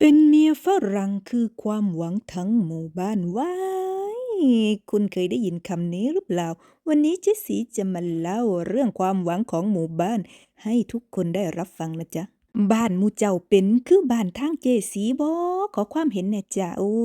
เป็นเมียฝรั่งคือความหวังทั้งหมู่บ้านว้ายคุณเคยได้ยินคำนี้หรือเปล่า วันนี้เจสีจะมาเล่าเรื่องความหวังของหมู่บ้าน ให้ทุกคนได้รับฟังนะจ๊ะ บ้านมูเจ้าเป็นคือบ้านทางเจสีบ่ขอความเห็นน่จ้ะโอ้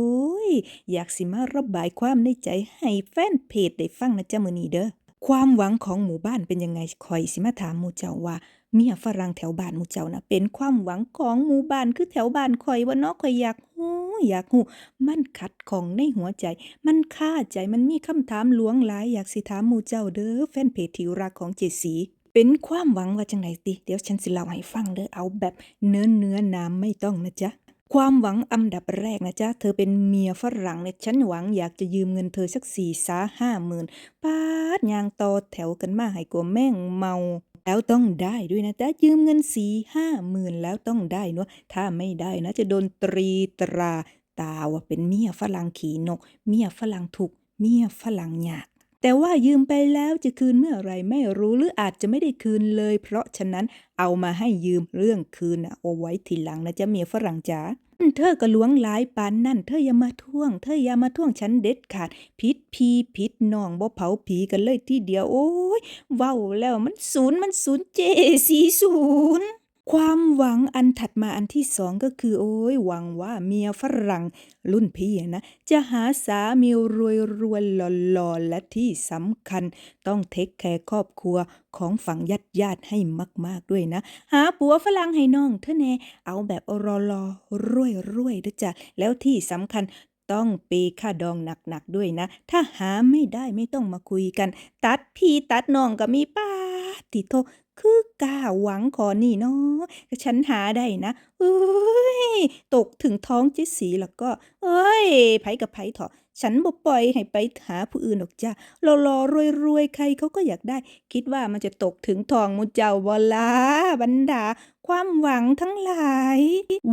ย อยากสิมาระบายความในใจให้แฟนเพจได้ฟังนะจ๊ะมือนี้เด้อ ความหวังของหมู่บ้านเป็นยังไงคอยสิมาถามหมู่เจ้าว่าเมียฝรั่งแถวบ้านหมู่เจ้านะเป็นความหวังของหมู่บ้านคือแถวบ้านข่อยว่าเนาะข่อยอยากฮู้อยากฮู้มันขัดของในหัวใจ มันคาใจมันมีคำถามหลวงหลายอยากสิถามหมู่เจ้าเด้อแฟนเพจที่รักของเจสีเป็นความหวังว่าจังไดติเดี๋ยวฉันสิเล่าให้ฟังเด้อเอาแบบเนื้อเนื้อน้ำไม่ต้องนะจ๊ะ ความหวังอันดับแรกนะจ๊ะ เธอเป็นเมียฝรั่งเนี่ยฉันหวังอยากจะยืมเงินเธอสักสี่สาห้าหมื่นปาดยางต่อแถวกันมาให้กลัวแม่งเมาแล้วต้องได้ด้วยนะจ๊ะยืมเงินสี่ห้าหมื่นแล้วต้องได้เนาะถ้าไม่ได้นะจะโดนตรีตราตาว่าเป็นเมียฝรั่งขี่นก เมียฝรั่งถูกเมียฝรั่งหยากแต่ว่ายืมไปแล้วจะคืนเมื่อไรไม่รู้หรืออาจจะไม่ได้คืนเลย เพราะฉะนั้นเอามาให้ยืมเรื่องคืนน่ะเอาไว้ทีหลังนะจ๊ะเมียฝรั่งจ๋า เธอก็หลวงหลายปานนั่น เธออย่ามาท่วง เธออย่ามาท่วงฉันเด็ดขาดพิษพีพิษน้องบ่เผาผีกันเลยทีเดียว โอ้ยเว้าแล้วมันศูนย์มันศูนย์เจสีศูนย์ ความหวังอันถัดมาอันที่สองก็คือ โอ้ยหวังว่าเมียฝรั่งรุ่นพี่นะ จะหาสามีรวยรวยๆหล่อๆและที่สำคัญ ต้องเทคแคร์ครอบครัวของฝั่งญาติญาติๆให้มาก ๆด้วยนะ หาผัวฝรั่งให้น้องเธอแน่เอาแบบรอรอรวยรวยๆด้วยจ้ะแล้วที่สำคัญต้องเปย์ค่าดองหนัก ๆ ด้วยนะ ถ้าหาไม่ได้ไม่ต้องมาคุยกัน ตัดพี่ตัดน้องก็มีป้าติโทคือกล้าหวังขอนี่เนาะ ฉันหาได้นะเอ้ยตกถึงท้องเจ๊สีแล้วก็ เอ้ยไผกับไผเถอะฉันบ่ปล่อยให้ไปหาผู้อื่นหรอกจ้ะรอๆรวยๆใครเขาก็อยากได้ คิดว่ามันจะตกถึงทองมูเจ้าบล่ะบรรดา ความหวังทั้งหลาย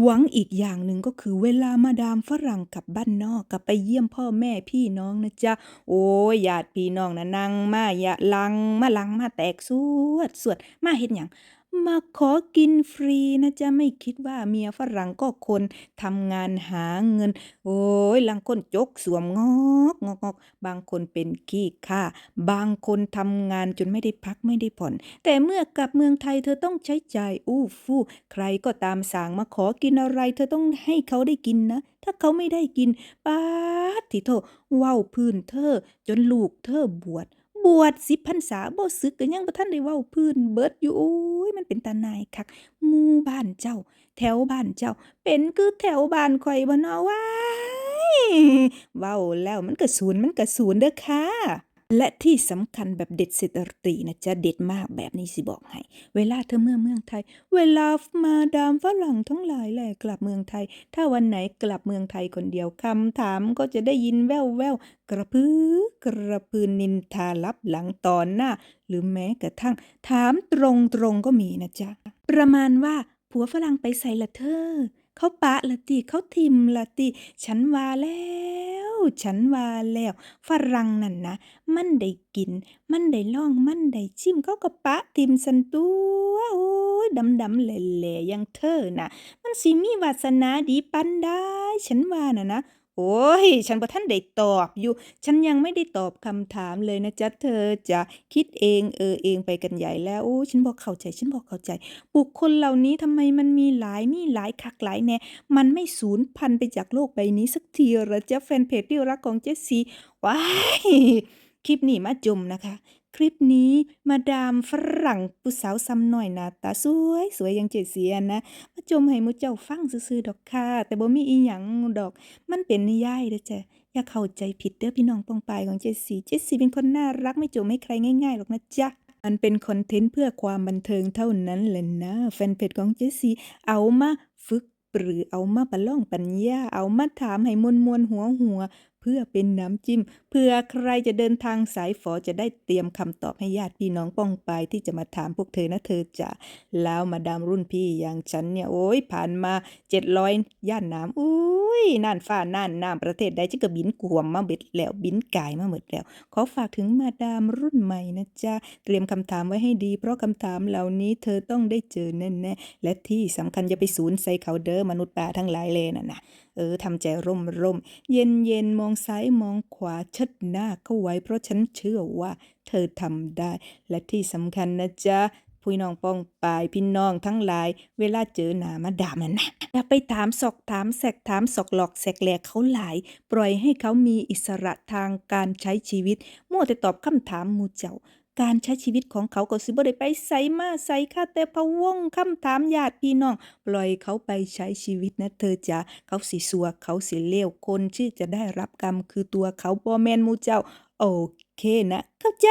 หวังอีกอย่างหนึ่งก็คือเวลามาดามฝรั่งกลับบ้านนอกกลับไปเยี่ยมพ่อแม่พี่น้องนะจ๊ะ โอ้ยญาติพี่น้องนะนั่งมาอย่าลังมาลังมาแตกสวดสวดมาเฮ็ดหยัง มาขอกินฟรีนะจ๊ะไม่คิดว่าเมียฝรั่งก็คนทำงานหาเงิน โอ้ยลางคนจกสวมงอกงอกงอกบางคนเป็นขี้ข้าบางคนทำงานจนไม่ได้พักไม่ได้ผ่อน แต่เมื่อกลับเมืองไทยเธอต้องใช้จ่ายอู้ฟู่ใครก็ตามสางมาขอกินอะไร เธอต้องให้เขาได้กินนะ ถ้าเขาไม่ได้กินป๊าดที่โทเว้าพื้นเธอจนลูกเธอบวช บวชสิบพรรษาบ่ซึกก็ยังบ่ทันได้เว้าพื้นเบิดอยู่โอ้ยมันเป็นตาหนายคักหมู่บ้านเจ้า แถวบ้านเจ้า เป็นคือแถวบ้านข่อยบ่เนาะว้ายเว้าแล้วมันก็ศูนย์มันก็ศูนย์เด้อค่ะ และที่สำคัญแบบเด็ดเสร็จตรีนะจ๊ะเด็ดมากแบบนี้สิบอกให้ เวลาเธอเมื่อเมืองไทย เวลามาดามฝรั่งทั้งหลายแหละกลับเมืองไทย ถ้าวันไหนกลับเมืองไทยคนเดียวคำถามก็จะได้ยินแว่วแววกระพือกระพือนินทาลับหลังตอนหน้า หรือแม้กระทั่ง ถามตรงๆก็มีนะจ๊ะประมาณว่าผัวฝรั่งไปใส่ละเธอเขาปะละติเขาทิมละติฉันว่าแล้ว ฉันว่าแล้วฝรั่งนั่นนะ มันได้กิน มันได้ล่องมันได้ชิมเขาก็ปะทิมสันตัวโอ้ยดำๆแหล่ๆอย่างเธอน่ะ มันสิมีวาสนาดีปันได้ ฉันว่าน่ะนะ โอ้ย ฉันบ่ทันได้ตอบอยู่ ฉันยังไม่ได้ตอบคำถามเลยนะจ๊ะเธอจะคิดเองเออเองไปกันใหญ่แล้ว โอ้ฉันบ่เข้าใจ ฉันบ่เข้าใจ บุคคลเหล่านี้ทำไมมันมีหลายมีหลายคักหลายแน่ มันไม่สูญพันธุ์ไปจากโลกใบนี้สักทีหรอจ๊ะแฟนเพจที่รักของเจสซี่ว้าย คลิปนี้มาจุ่มนะคะ คลิปนี้มาดามฝรั่งผู้สาวซ้ำน้อยน้าตาสวยสวยย่างเจเสียนะมาจมให้มูเจ้าฟังซื่อๆดอกค่ะ แต่บ่มีอีหยังดอก มันเป็นนิยายเด้อจ้ะอย่าเข้าใจผิดเด้อพี่น้องปองปายของเจสีเจสีเป็นคนน่ารักไม่จมให้ใครง่ายๆหรอกนะจ๊ะมันเป็นคอนเทนต์เพื่อความบันเทิงเท่านั้นแหละนะแฟนเพจของเจสีเอามาฝึกหรือเอามาประล่องปัญญาเอามาถามให้มวลมวลหัวหัว พื่อเป็นน้ำจิ้มเพื่อใครจะเดินทางสายฝอจะได้เตรียมคำตอบให้ญาติพี่น้องป้องไปที่จะมาถามพวกเธอนะเธอจะแล้วมาดามรุ่นพี่อย่างฉันเนี่ยโอ้ยผ่านมาเจ็ดร้อยย่านน้ำอู้ ยยน่านฟ้าน่านน้ำประเทศใดจิก็บินกวมมาเบิดแล้วบินกายมาหมดแล้ว ขอฝากถึงมาดามรุ่นใหม่นะจ๊ะ เตรียมคำถามไว้ให้ดี เพราะคำถามเหล่านี้เธอต้องได้เจอแน่ๆ และที่สำคัญอย่าไปสูญใส่เขาเด้อมนุษย์ป่าทั้งหลายเลยน่ะนะเออทำใจร่มร่มเย็นเย็นมองซ้ายมองขวาเชิดหน้าเข้าไว้ เพราะฉันเชื่อว่าเธอทำได้ และที่สำคัญนะจ๊ะ พี่น้องป้องปายพี่น้องทั้งหลาย เวลาเจอหนามาดามนั่นนะอย่าไปถามสอกถามแสกถามสอกหลอกแสกแหลกเขาหลาย ปล่อยให้เขามีอิสระทางการใช้ชีวิตมั่วแต่ตอบคำถามมูเจ้าการใช้ชีวิตของเขาก็สิบ่ได้ไปไสมาไสค่ะแต่พะวงคำถามญาติพี่น้อง ปล่อยเขาไปใช้ชีวิตนะเธอจ๋าเขาสิสัวเขาสิเลวคนที่จะได้รับกรรมคือตัวเขาบ่แมนมูเจ้า โอเคนะ เข้าใจ